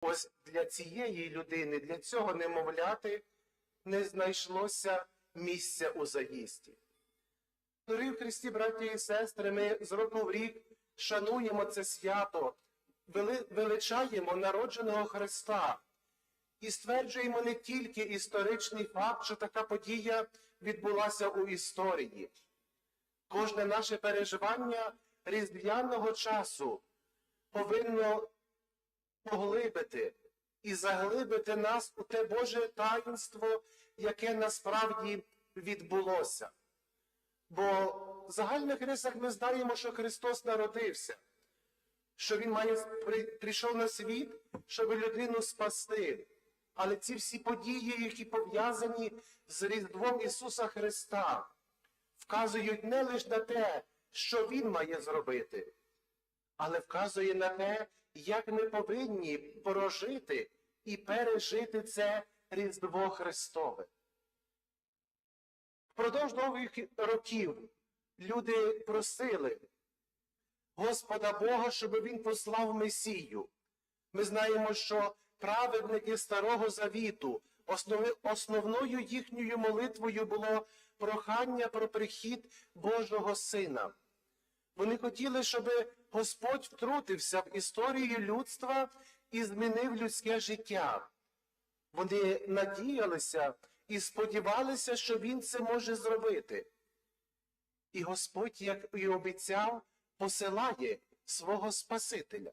Ось для цієї людини, для цього немовляти не знайшлося місця у заїзді. Дорогі в Христі, браті і сестри, ми з року в рік шануємо це свято, величаємо народженого Христа і стверджуємо не тільки історичний факт, що така подія відбулася у історії. Кожне наше переживання різдвяного часу повинно поглибити і заглибити нас у те Боже таїнство, яке насправді відбулося. Бо в загальних рисах ми знаємо, що Христос народився, що Він має прийшов на світ, щоб людину спасти. Але ці всі події, які пов'язані з Різдвом Ісуса Христа, вказують не лише на те, що Він має зробити, але вказує на те, як ми повинні прожити і пережити це Різдво Христове. Впродовж довгих років люди просили Господа Бога, щоб Він послав Месію. Ми знаємо, що праведники Старого Завіту, основною їхньою молитвою було прохання про прихід Божого Сина. Вони хотіли, щоб Господь втрутився в історію людства і змінив людське життя. Вони надіялися і сподівалися, що Він це може зробити. І Господь, як і обіцяв, посилає свого Спасителя,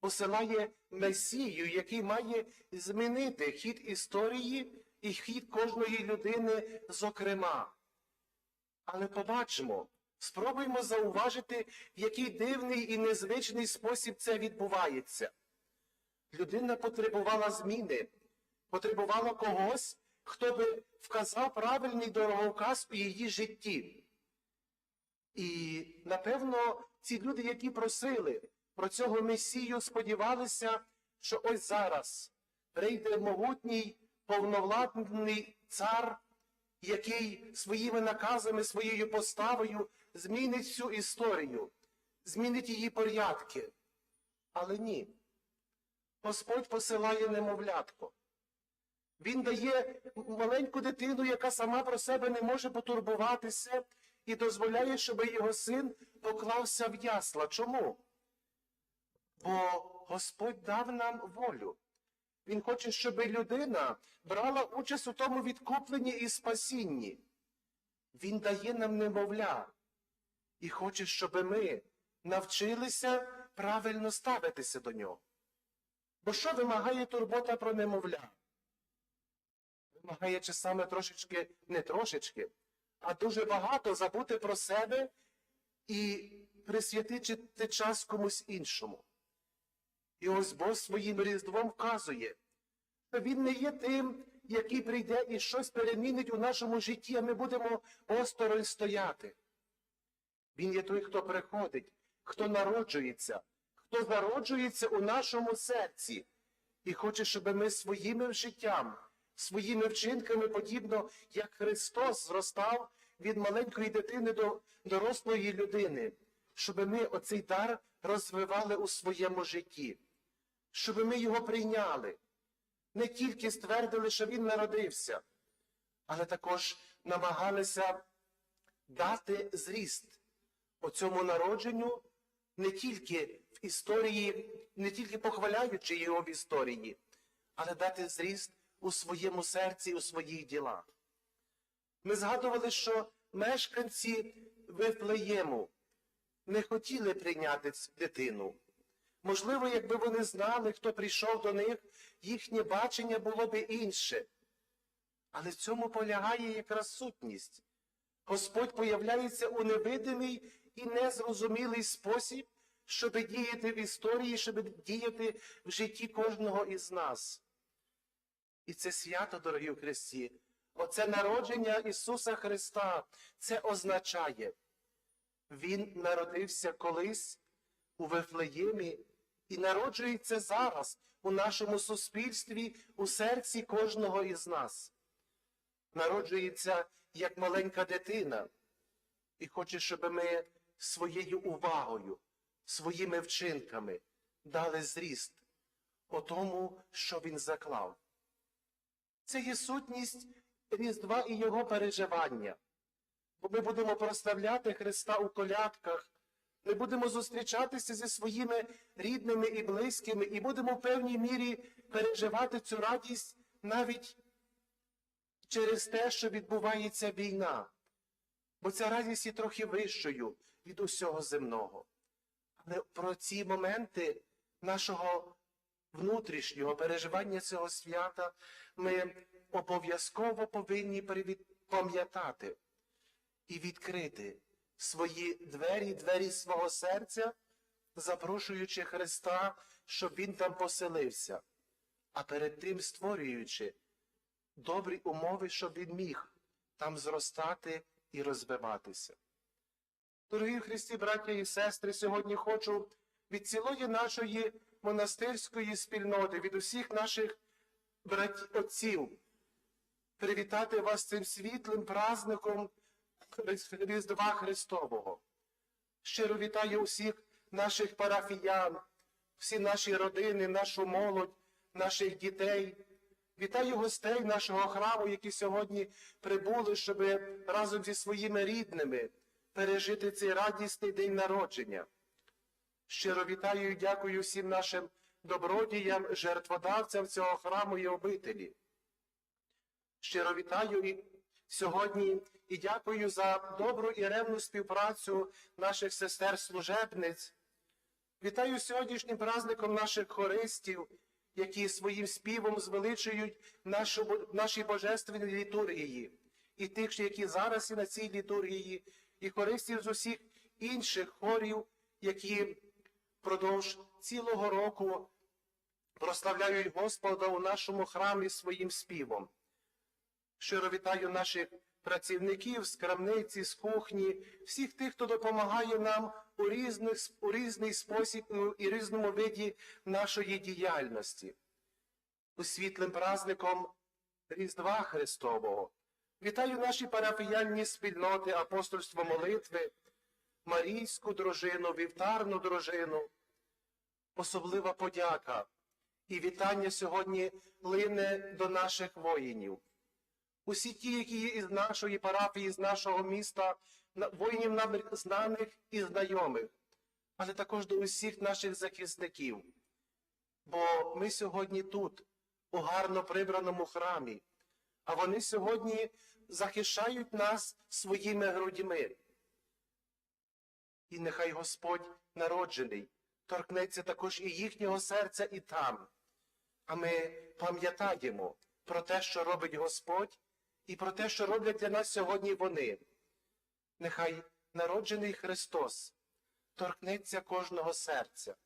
посилає Месію, який має змінити хід історії і хід кожної людини, зокрема. Але побачимо, спробуємо зауважити, в який дивний і незвичний спосіб це відбувається. Людина потребувала зміни, потребувала когось, хто би вказав правильний дороговказ у її житті. І, напевно, ці люди, які просили про цього Месію, сподівалися, що ось зараз прийде могутній, повновладний цар, який своїми наказами, своєю поставою змінить всю історію, змінить її порядки. Але ні. Господь посилає немовлятко. Він дає маленьку дитину, яка сама про себе не може потурбуватися, і дозволяє, щоб його син поклався в ясла. Чому? Бо Господь дав нам волю. Він хоче, щоб людина брала участь у тому відкупленні і спасінні. Він дає нам немовля і хоче, щоб ми навчилися правильно ставитися до нього. Бо що вимагає турбота про немовля? Вимагає часами трошечки, не трошечки, а дуже багато забути про себе і присвятити час комусь іншому. І ось Бог своїм різдвом вказує, що Він не є тим, який прийде і щось перемінить у нашому житті, а ми будемо осторонь стояти. Він є той, хто приходить, хто народжується, хто зароджується у нашому серці і хоче, щоб ми своїм життям, своїми вчинками, подібно як Христос зростав від маленької дитини до дорослої людини, щоб ми оцей дар розвивали у своєму житті, щоб ми його прийняли, не тільки ствердили, що він народився, але також намагалися дати зріст оцьому народженню не тільки в історії, не тільки похваляючи його в історії, але дати зріст у своєму серці, у своїх ділах. Ми згадували, що мешканці Вифлеєму не хотіли прийняти дитину. Можливо, якби вони знали, хто прийшов до них, їхнє бачення було би інше. Але в цьому полягає якраз сутність. Господь появляється у невидимий і незрозумілий спосіб, щоб діяти в історії, щоб діяти в житті кожного із нас. І це свято, дорогі в Христі, оце народження Ісуса Христа, це означає, Він народився колись у Вифлеємі і народжується зараз у нашому суспільстві, у серці кожного із нас. Народжується як маленька дитина і хоче, щоб ми своєю увагою, своїми вчинками дали зріст по тому, що він заклав. Це є сутність Різдва і його переживання. Бо ми будемо прославляти Христа у колядках, ми будемо зустрічатися зі своїми рідними і близькими, і будемо в певній мірі переживати цю радість навіть через те, що відбувається війна. Бо ця радість є трохи вищою від усього земного. Але про ці моменти нашого внутрішнього переживання цього свята ми обов'язково повинні пам'ятати і відкрити свої двері, двері свого серця, запрошуючи Христа, щоб Він там поселився, а перед тим створюючи добрі умови, щоб Він міг там зростати і розвиватися. Дорогі Христі, браття і сестри, сьогодні хочу від цілої нашої монастирської спільноти, від усіх наших братів отців привітати вас цим світлим праздником Різдва Христового. Щиро вітаю усіх наших парафіян, всі наші родини, нашу молодь, наших дітей. Вітаю гостей нашого храму, які сьогодні прибули, щоб разом зі своїми рідними пережити цей радісний день народження. Щиро вітаю і дякую всім нашим добродіям, жертводавцям цього храму і обителі. Щиро вітаю і сьогодні і дякую за добру і ревну співпрацю наших сестер-служебниць. Вітаю сьогоднішнім праздником наших хористів, які своїм співом звеличують нашу, наші божественні літургії, і тих, які зараз і на цій літургії, і хористів з усіх інших хорів, які впродовж цілого року прославляють Господа у нашому храмі своїм співом. Щиро вітаю наших працівників з крамниці, з кухні, всіх тих, хто допомагає нам у, різних, у різний спосіб і- і різному виді нашої діяльності. У світлим праздником Різдва Христового. Вітаю наші парафіяльні спільноти, апостольство молитви, Марійську дружину, вівтарну дружину. Особлива подяка і вітання сьогодні лине до наших воїнів. Усі ті, які є із нашої парафії, з нашого міста, воїнів нам знаних і знайомих, але також до усіх наших захисників. Бо ми сьогодні тут, у гарно прибраному храмі, а вони сьогодні захищають нас своїми грудьми. І нехай Господь народжений торкнеться також і їхнього серця і там. А ми пам'ятаємо про те, що робить Господь, і про те, що роблять для нас сьогодні вони. Нехай народжений Христос торкнеться кожного серця,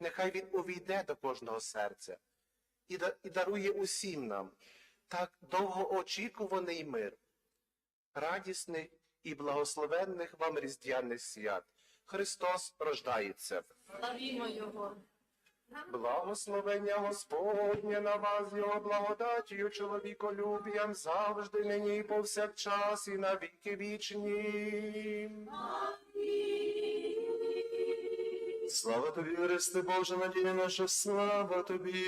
нехай Він увійде до кожного серця і, дарує усім нам так довгоочікуваний мир, радісних і благословенних вам різдвяних свят. Христос рождається. Славімо Його. Благословення Господнє на вас, Його благодатію, чоловіколюбіям завжди, нині і повсякчас, і на віки вічні. Слава тобі, Христе Боже, надія наша, слава тобі.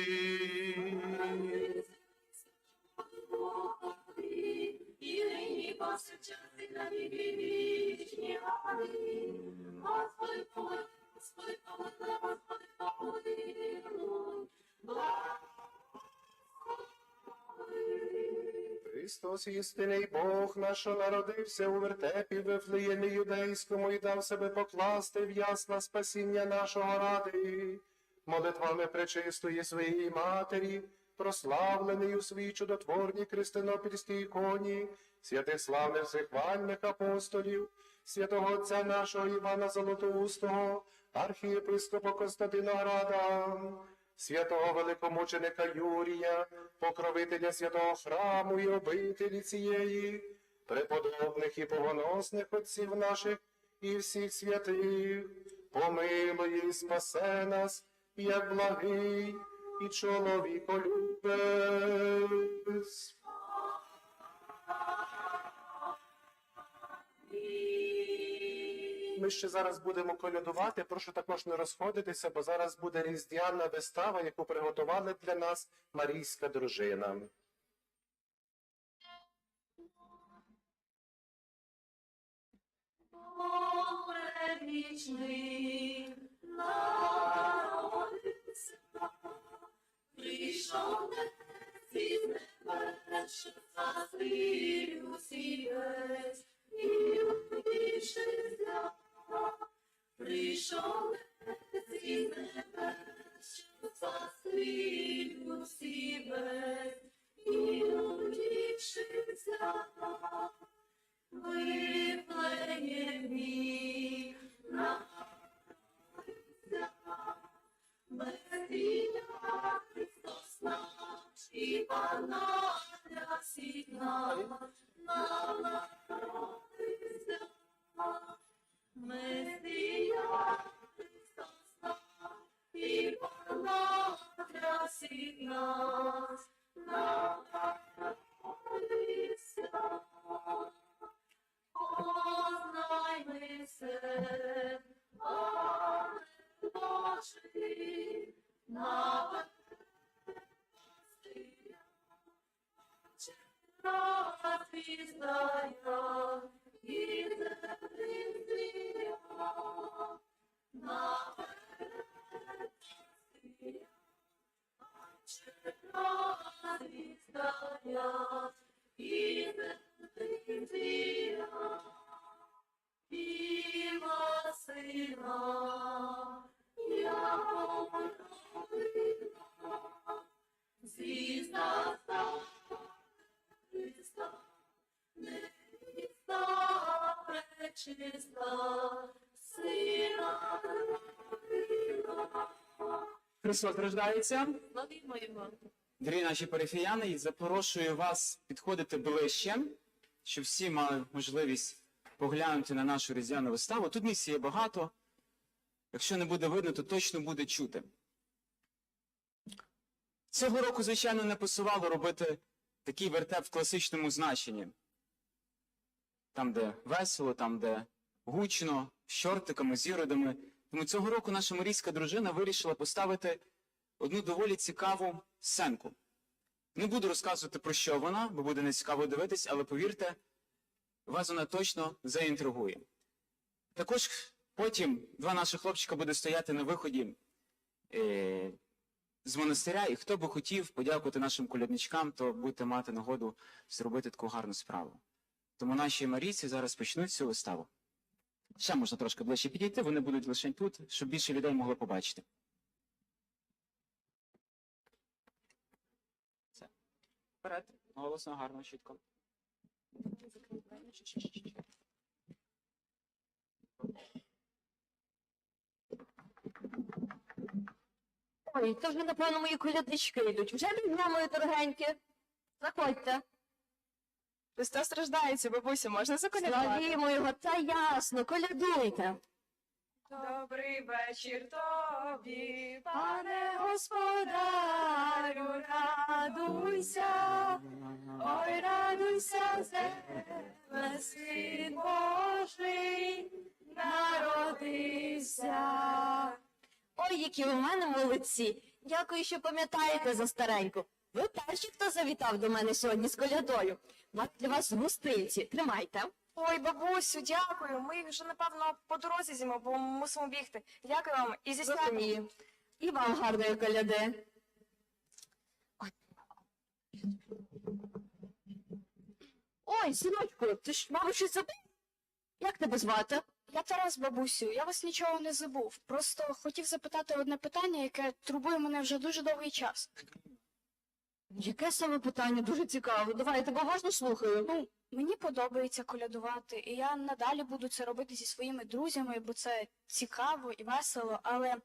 Нині повсякчас на вічні. Амінь. Господи, помилуй, Господи, помилуй, Господи, помилуй. Христос, істинний Бог наш, народився у вертепі Вифлеємі юдейському і дав себе покласти в ясла спасіння нашого ради. Молитвами пречистої своєї матері, прославлений у своїй чудотворній христинопільській іконі, святих славних всехвальних апостолів, святого Отця нашого Івана Золотоустого, архієпископа Константина Града, святого великомученика Юрія, покровителя святого храму і обителі цієї, преподобних і богоносних отців наших і всіх святих, помилуй і спасе нас, як благий і чоловіколюбець. Ми ми ще зараз будемо колядувати. Прошу також не розходитися, бо зараз буде різдвяна вистава, яку приготували для нас Марійська дружина. Боже вічний, прийшов із небес, що зазрів усі і утішився. Прийшов Yes. Христос рождається. Дорогі наші і запрошую вас підходити ближче, щоб всі мали можливість поглянути на нашу різдвяну виставу. Тут місця є багато. Якщо не буде видно, то точно буде чути. Цього року, звичайно, не пасувало робити такий вертеп в класичному значенні. Там, де весело, там, де гучно, з чортиками, з іродами. Тому цього року наша марійська дружина вирішила поставити одну доволі цікаву сценку. Не буду розказувати про що вона, бо буде нецікаво дивитись, але повірте, вас вона точно заінтригує. Також потім два наші хлопчика буде стояти на виході е, з монастиря, і хто би хотів подякувати нашим колядничкам, то будете мати нагоду зробити таку гарну справу. Тому наші марійці зараз почнуть цю виставу. Ще можна трошки ближче підійти, вони будуть лише тут, щоб більше людей могли побачити. Все. Вперед. Голосно, гарно, чітко. Ой, то вже, напевно, мої коляднички йдуть. Вже рівня, мої дорогенькі. Заходьте. Христос рождається, бабуся, можна заколядувати? Славімо його, та ясно, колядуйте. Добрий вечір тобі, пане господарю, радуйся, ой, радуйся, земле, син Божий, народився. Ой, які ви в мене молодці. Дякую, що пам'ятаєте за стареньку. Ви перші, хто завітав до мене сьогодні з колядою. Маю для вас гостинці. Тримайте. Ой, бабусю, дякую. Ми їх вже, напевно, по дорозі зімо, бо мусимо бігти. Дякую вам і зі святом. Розумію. І вам гарної коляди. Ой. Ой, синочку, ти ж, мабуть, щось забув? Як тебе звати? Я Тарас, бабусю, я вас нічого не забув. Просто хотів запитати одне питання, яке турбує мене вже дуже довгий час. Яке саме питання дуже цікаве. Давай, я тебе уважно слухаю. Ну, мені подобається колядувати, і я надалі буду це робити зі своїми друзями, бо це цікаво і весело, але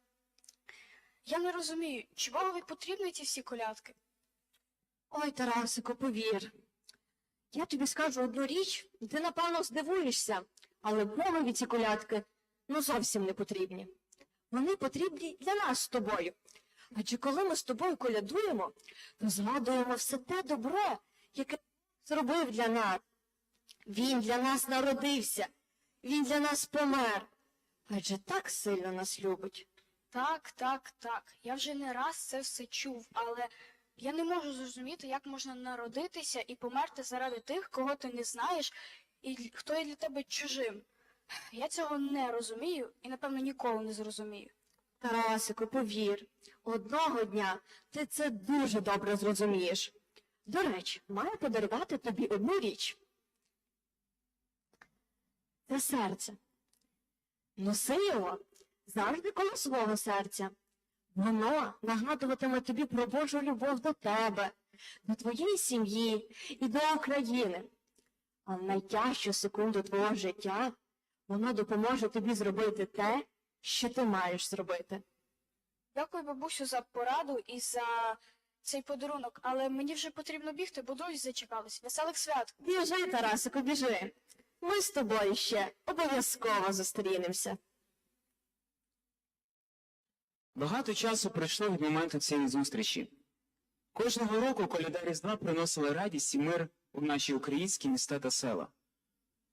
я не розумію, чи Богові потрібні ці всі колядки? Ой, Тарасико, повір. Я тобі скажу одну річ, ти, напевно, здивуєшся, але Богові ці колядки ну зовсім не потрібні. Вони потрібні для нас з тобою. Адже коли ми з тобою колядуємо, то згадуємо все те добро, яке зробив для нас. Він для нас народився, він для нас помер, адже так сильно нас любить. Так, так, так. Я вже не раз це все чув, але я не можу зрозуміти, як можна народитися і померти заради тих, кого ти не знаєш, і хто є для тебе чужим. Я цього не розумію і, напевно, ніколи не зрозумію. Тарасику, повір, одного дня ти це дуже добре зрозумієш. До речі, маю подарувати тобі одну річ. Це серце. Носи його завжди коло свого серця. Воно нагадуватиме тобі про Божу любов до тебе, до твоєї сім'ї і до України. А в найтяжчу секунду твого життя воно допоможе тобі зробити те, що ти маєш зробити. Дякую, бабусю, за пораду і за цей подарунок, але мені вже потрібно бігти, бо друзі зачекались. Веселих свят! Біжи, Тарасику, біжи. Ми з тобою ще обов'язково зустрінемося. Багато часу пройшло від моменту цієї зустрічі. Кожного року коляда Різдва приносила радість і мир у наші українські міста та села.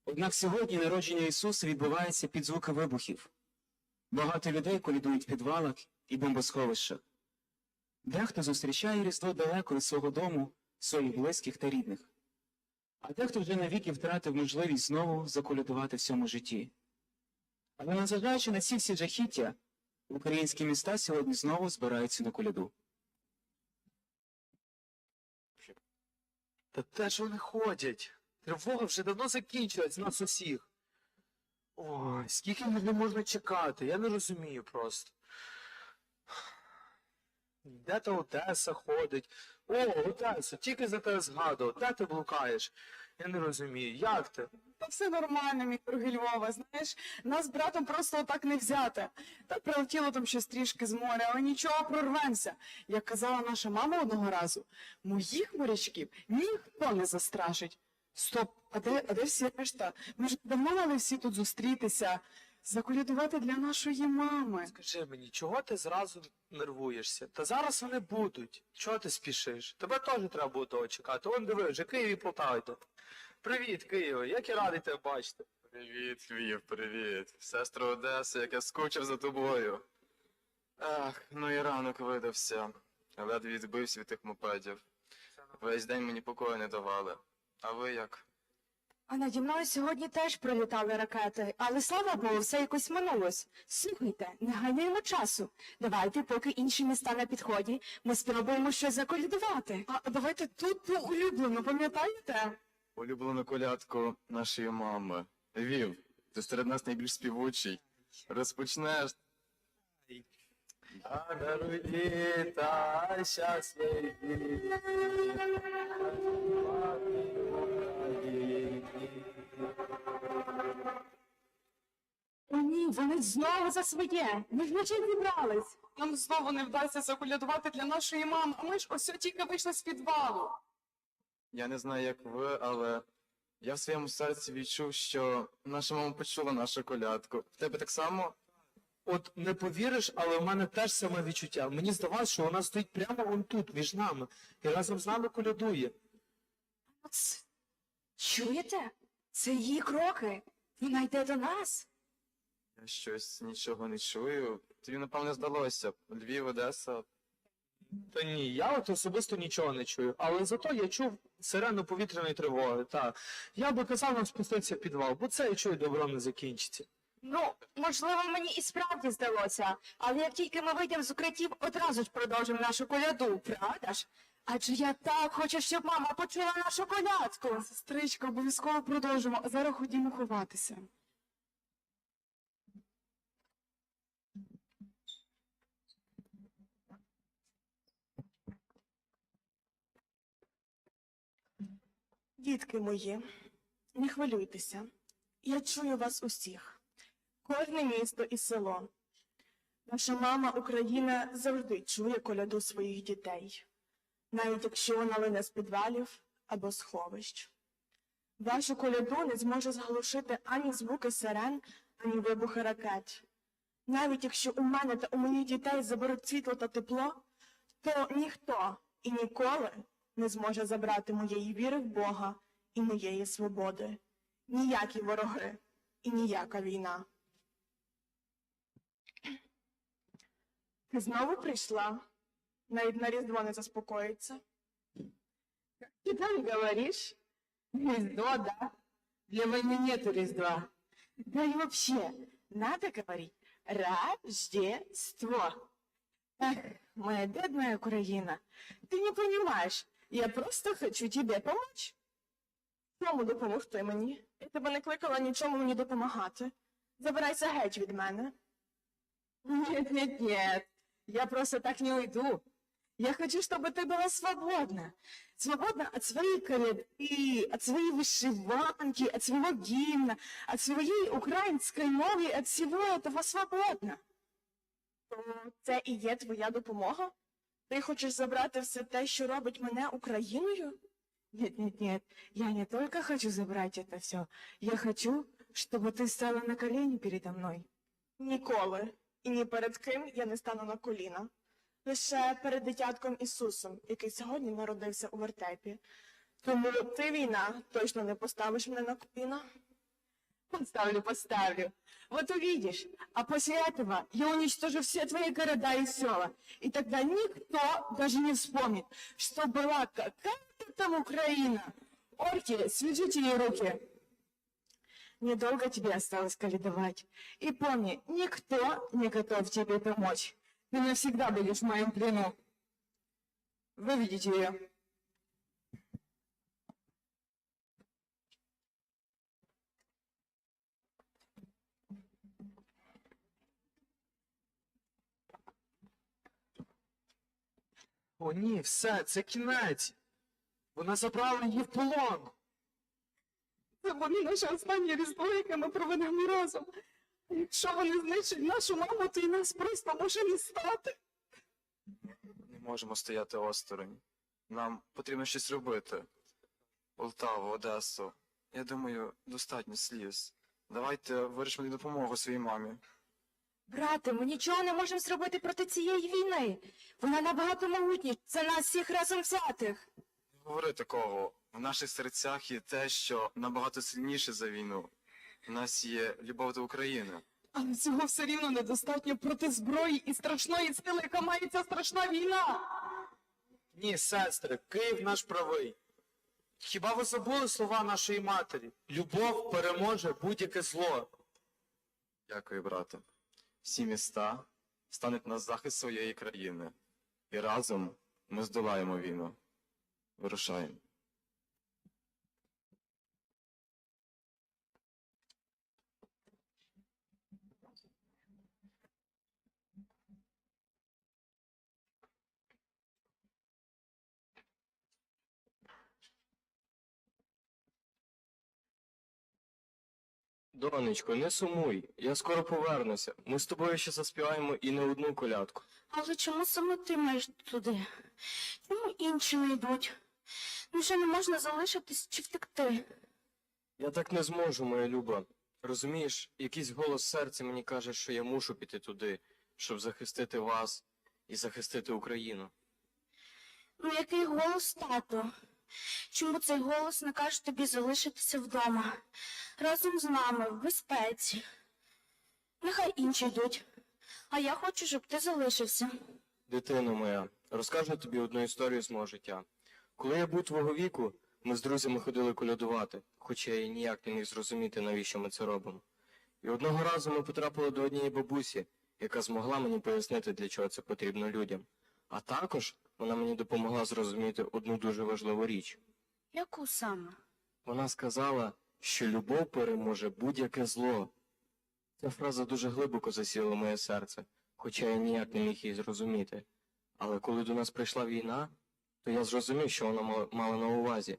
Однак сьогодні народження Ісуса відбувається під звуки вибухів. Багато людей колядують в підвалах і бомбосховищах. Дехто зустрічає Різдво далеко від свого дому, своїх близьких та рідних. А дехто вже навіки втратив можливість знову заколядувати в цьому житті. Але незважаючи на ці всі жахіття, Українські міста сьогодні знову збираються на коляду. Та де ж вони ходять? Тривога вже давно закінчилась нас усіх. Ой, скільки не можна чекати, я не розумію просто. Де та Одеса ходить? О, Одеса, тільки за тебе згадував. Де ти блукаєш? Я не розумію. Як ти? Та все нормально, мій дорогий Львова, знаєш, нас братом просто отак не взяти. Та прилетіло там щось трішки з моря, але нічого прорвемося. Як казала наша мама одного разу, моїх морячків ніхто не застрашить. Стоп, а де, а де всі решта? Ми ж давно мали всі тут зустрітися, заколядувати для нашої мами. Скажи мені, чого ти зразу нервуєшся? Та зараз вони будуть. Чого ти спішиш? Тебе теж треба було того чекати. Вон диви, вже Київ і Полтава йде. Привіт, Києве, як я радий тебе бачити. Привіт, Львів, привіт. Сестро Одеса, як я скучив за тобою. Ах, ну і ранок видався. Ледве відбився від тих мопедів. Весь день мені покою не давали. А ви як? А наді мною сьогодні теж пролітали ракети, але слава Богу, все якось минулось. Слухайте, не гайнуємо часу. Давайте, поки інші міста на підході, ми спробуємо щось заколядувати. А давайте тут ту улюблену, пам'ятаєте? Улюблену колядку нашої мами. Львів, ти серед нас найбільш співучий. Розпочнеш. А даруй та щасливі. О ні, вони знову за своє. Ми ж наче зібрались. Нам знову не вдасться заколядувати для нашої мами, а ми ж ось тільки вийшли з підвалу. Я не знаю, як ви, але я в своєму серці відчув, що наша мама почула нашу колядку. В тебе так само? От не повіриш, але в мене теж саме відчуття. Мені здавалося, що вона стоїть прямо вон тут, між нами, і разом з нами колядує. Чуєте? Це її кроки. Вона йде до нас. Я щось нічого не чую. Тобі, напевне, здалося. Львів, Одеса. Та ні, я от особисто нічого не чую, але зато я чув сирену повітряної тривоги. Та я би казав нам спуститися в підвал, бо це я чую добро не закінчиться. Ну, можливо, мені і справді здалося, але як тільки ми вийдемо з укриттів, одразу ж продовжимо нашу коляду, правда ж? Адже я так хочу, щоб мама почула нашу колядку. Сестричка, обов'язково продовжимо, а зараз ходімо ховатися. Дітки мої, не хвилюйтеся. Я чую вас усіх. Кожне місто і село. Наша мама Україна завжди чує коляду своїх дітей, навіть якщо вона лине з підвалів або сховищ. Вашу коляду не зможе заглушити ані звуки сирен, ані вибухи ракет. Навіть якщо у мене та у моїх дітей заберуть світло та тепло, то ніхто і ніколи не зможе забрати моєї віри в Бога і моєї свободи. Ніякі вороги і ніяка війна. Ти знову прийшла? Навіть на Різдво не заспокоїться. Ты там говоришь? Різдво, да? Для войны нету Різдва. Да и вообще, надо говорить Рождество. Эх, моя бедная Украина, ты не понимаешь, я просто хочу тебе помочь. Чому допомогти мені? Я тебе не кликала нічому мені допомагати. Забирайся геть від мене. Нет, нет, нет, я просто так не уйду. Я хочу, чтобы ты была свободна. Свободна от своей коляды, от своей вышиванки, от своего гимна, от своей украинской мовы, от всего этого свободна. То це і є твоя допомога? Ти хочеш забрати все те, що робить мене Україною? Нет, нет, нет, я не только хочу забрать это все, я хочу, чтобы ты стала на колени передо мной. Ніколи. І ні перед ким я не стану на коліна. Лише перед дитятком Ісусом, який сьогодні народився у вертепі. Тому ти, війна, точно не поставиш мене на коліна. Поставлю, поставлю. Вот увидишь. А после этого я уничтожу все твои города и села. И тогда никто даже не вспомнит, что была какая-то там Украина. Орки, свяжите ей руки. Недолго тебе осталось каледовать. И помни, никто не готов тебе помочь. Ты навсегда будешь в моем плену. Выведите ее. О, ні, все, це кінець. Вона забрала її в полон. Це буде наше останнє різдво, яке ми проведемо разом. Якщо вони знищать нашу маму, то і нас просто може не стати. Не можемо стояти осторонь. Нам потрібно щось робити. Полтаву, Одесу. Я думаю, достатньо сліз. Давайте вирішимо допомогу своїй мамі. Брате, ми нічого не можемо зробити проти цієї війни. Вона набагато могутніша за нас всіх разом взятих. Не говори такого. В наших серцях є те, що набагато сильніше за війну. У нас є любов до України. Але цього все рівно недостатньо проти зброї і страшної сили, яка має ця страшна війна. Ні, сестри, Київ наш правий. Хіба ви забули слова нашої матері? Любов переможе будь-яке зло. Дякую, брате. Всі міста стануть на захист своєї країни. І разом ми здолаємо війну. Вирушаємо. Донечко, не сумуй, я скоро повернуся. Ми з тобою ще заспіваємо і не одну колядку. Але чому саме ти маєш туди? Чому інші не йдуть? Невже не можна залишитись чи втекти? Я так не зможу, моя люба. Розумієш, якийсь голос серця мені каже, що я мушу піти туди, щоб захистити вас і захистити Україну. Ну який голос, тато? Чому цей голос не каже тобі залишитися вдома? Разом з нами, в безпеці. Нехай інші йдуть. А я хочу, щоб ти залишився. Дитино моя, розкажу тобі одну історію з мого життя. Коли я був твого віку, ми з друзями ходили колядувати, хоча я ніяк не міг зрозуміти, навіщо ми це робимо. І одного разу ми потрапили до однієї бабусі, яка змогла мені пояснити, для чого це потрібно людям. А також вона мені допомогла зрозуміти одну дуже важливу річ. Яку саме? Вона сказала, що любов переможе будь-яке зло. Ця фраза дуже глибоко засіла в моє серце, хоча я ніяк не міг її зрозуміти. Але коли до нас прийшла війна, то я зрозумів, що вона мала на увазі.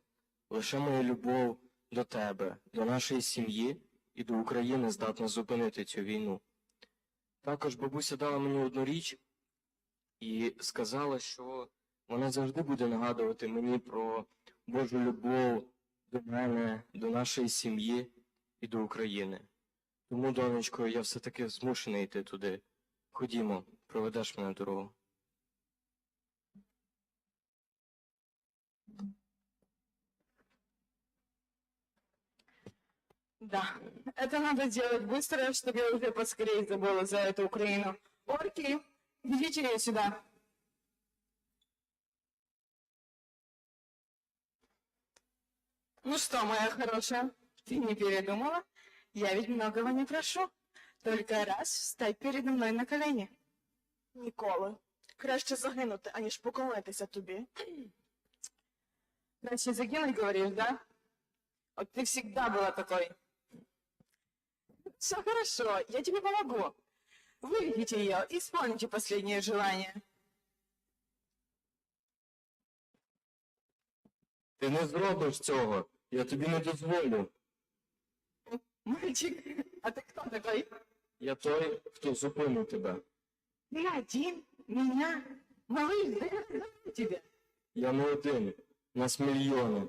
Лише моя любов до тебе, до нашої сім'ї і до України здатна зупинити цю війну. Також бабуся дала мені одну річ і сказала, що вона завжди буде нагадувати мені про Божу любов до мене, до нашої сім'ї і до України. Тому, донечко, я все-таки змушений йти туди. Ходімо, проведеш мене дорогу. Да, это надо делать быстро, чтобы я уже поскорее забыла за эту Украину. Орки, ведите ее сюда. Ну что, моя хорошая, ты не передумала? Я ведь многого не прошу. Только раз встать передо мной на колени. Ніколи. Краще загинути, аніж поклонитися тобі. Значит, закинуть, говоришь, да? Вот ты всегда была такой. Все хорошо, я тебе помогу. Выведите ее, исполните последнее желание. Ти не зробиш цього. Я тобі не дозволю. Мальчик, а ты кто такой? Я той, хто зупинив тебе. Ты один? Меня? Малыш, да я знаю тебя. Я не один. Нас мільйони.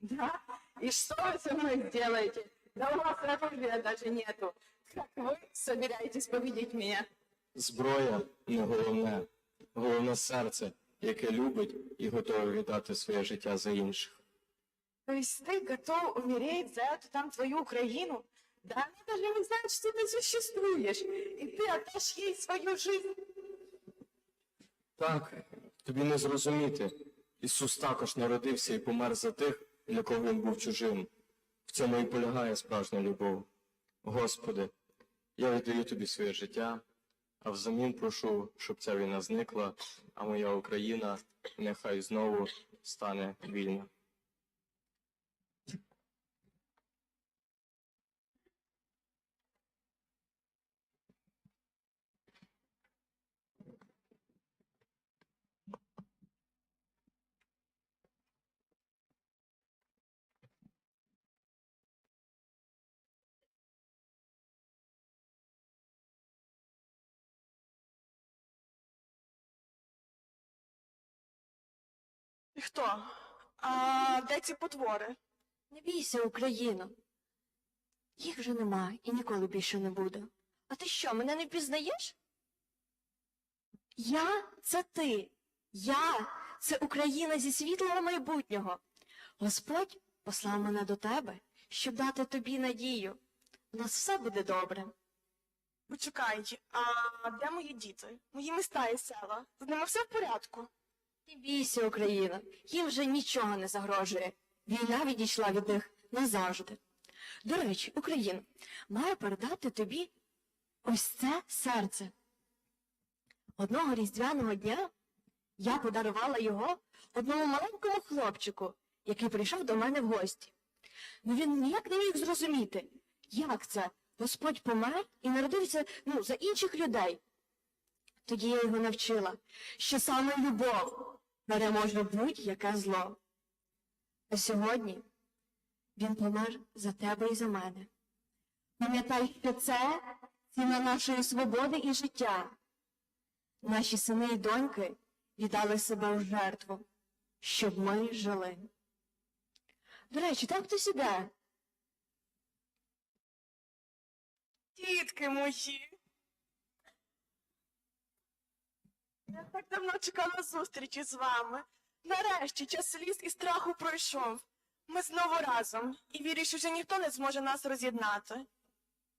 Да? И что вы со мной сделаете? Да у вас оружия даже нету. Как вы собираетесь победить меня? Зброя не головне. Головне серце, яке любить і готове віддати своє життя за інших. То есть ты готов умереть за эту там твою Украину? Да они даже не знают, что ты существуешь. И ты отдашь ей свою жизнь. Так, тобі не зрозуміти. Ісус також народився і помер за тих, для кого він був чужим. В цьому і полягає справжня любов. Господи, я віддаю тобі своє життя, а взамін прошу, щоб ця війна зникла, а моя Україна нехай знову стане вільна. І хто? А де ці потвори? Не бійся, Україно. Їх вже нема і ніколи більше не буде. А ти що, мене не впізнаєш? Я це ти. Я це Україна зі світлого майбутнього. Господь послав мене до тебе, щоб дати тобі надію. У нас все буде добре. Почекай, а де мої діти? Мої міста і села? З ними все в порядку. Не бійся, Україна, їм вже нічого не загрожує. Війна відійшла від них назавжди. До речі, Україна, маю передати тобі ось це серце. Одного різдвяного дня я подарувала його одному маленькому хлопчику, який прийшов до мене в гості. Ну він ніяк не міг зрозуміти, як це Господь помер і народився ну, за інших людей. Тоді я його навчила, що саме любов переможе будь-яке зло. А сьогодні він помер за тебе і за мене. Пам'ятай, що це ціна нашої свободи і життя. Наші сини і доньки віддали себе в жертву, щоб ми жили. До речі, там хтось іде. Дітки мої. Я так давно чекала зустрічі з вами. Нарешті час сліз і страху пройшов. Ми знову разом, і вірю, що вже ніхто не зможе нас роз'єднати.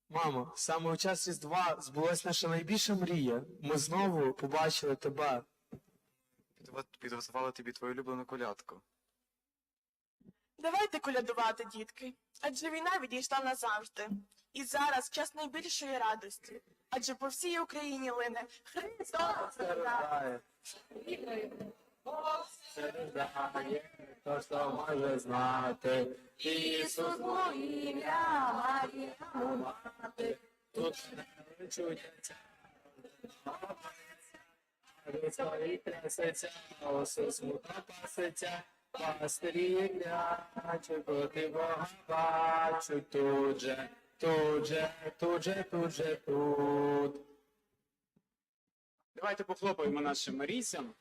Мамо, саме у час Різдва збулась наша найбільша мрія. Ми знову побачили тебе. Підготували тобі твою улюблену колядку. Давайте колядувати, дітки, адже війна відійшла назавжди. І зараз час найбільшої радості, адже по всій Україні лине Христос. Рождає. Що може знати, Ісус мой ім'я, Марія тут не чудяться. Висорі трясеться, оси смутно паситься, пастирі глячуть, проти Бога бачуть, тут же, тут же, тут же, тут же, тут. Давайте похлопаємо нашим марійцям.